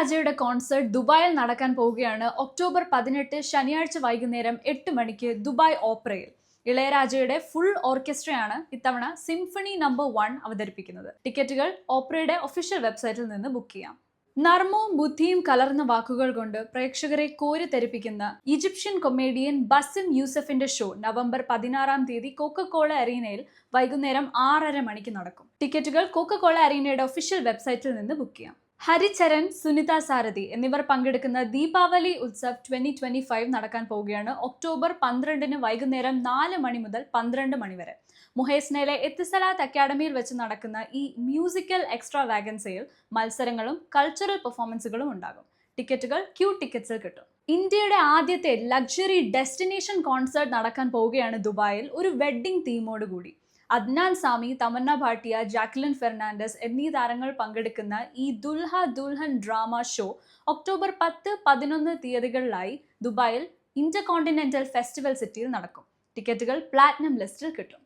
ഇളയരാജയുടെ concert ദുബായിൽ നടക്കാൻ പോവുകയാണ്. ഒക്ടോബർ പതിനെട്ട് ശനിയാഴ്ച വൈകുന്നേരം എട്ട് മണിക്ക് ദുബായ് ഓപ്പറയിൽ. ഇളയരാജയുടെ ഫുൾ ഓർക്കസ്ട്രയാണ് ഇത്തവണ സിംഫണി നമ്പർ വൺ അവതരിപ്പിക്കുന്നത്. ടിക്കറ്റുകൾ ഓപ്പറയുടെ ഒഫീഷ്യൽ വെബ്സൈറ്റിൽ നിന്ന് ബുക്ക് ചെയ്യാം. നർമ്മവും ബുദ്ധിയും കലർന്ന വാക്കുകൾ കൊണ്ട് പ്രേക്ഷകരെ കോരിത്തെരിപ്പിക്കുന്ന ഈജിപ്ഷ്യൻ കൊമേഡിയൻ ബസിം യൂസഫിന്റെ ഷോ നവംബർ പതിനാറാം തീയതി കോക്കക്കോള അരീനയിൽ വൈകുന്നേരം ആറര മണിക്ക് നടക്കും. ടിക്കറ്റുകൾ കോക്കക്കോള അരീനയുടെ ഒഫീഷ്യൽ വെബ്സൈറ്റിൽ നിന്ന് ബുക്ക് ചെയ്യാം. ഹരിചരൺ സുനിത സാരഥി എന്നിവർ പങ്കെടുക്കുന്ന Deepavali Utsav twenty twenty five നടക്കാൻ പോവുകയാണ്. ഒക്ടോബർ പന്ത്രണ്ടിന് വൈകുന്നേരം നാല് മണി മുതൽ പന്ത്രണ്ട് മണി വരെ. മുഹേസ്നയിലെ എത്തിസലാത്ത് അക്കാഡമിയിൽ വെച്ച് നടക്കുന്ന ഈ മ്യൂസിക്കൽ എക്സ്ട്രാ വാഗൻസയിൽ മത്സരങ്ങളും കൾച്ചറൽ പെർഫോമൻസുകളും ഉണ്ടാകും. ടിക്കറ്റുകൾ ക്യൂ ടിക്കറ്റ്സിൽ കിട്ടും. ഇന്ത്യയുടെ ആദ്യത്തെ ലക്ഷറി ഡെസ്റ്റിനേഷൻ കോൺസേർട്ട് നടക്കാൻ പോവുകയാണ് ദുബായിൽ ഒരു വെഡ്ഡിംഗ് തീമോട് കൂടി അദ്നാൻ സാമി തമന്ന ഭാട്ടിയ ജാക്ലിൻ ഫെർണാണ്ടസ് എന്നീ താരങ്ങൾ പങ്കെടുക്കുന്ന ഈ Dulha Dulhan drama show October പത്ത് പതിനൊന്ന് തീയതികളിലായി ദുബായിൽ ഇന്റർ കോണ്ടിനെന്റൽ ഫെസ്റ്റിവൽ സിറ്റിയിൽ നടക്കും. ടിക്കറ്റുകൾ പ്ലാറ്റിനം ലിസ്റ്റിൽ കിട്ടും.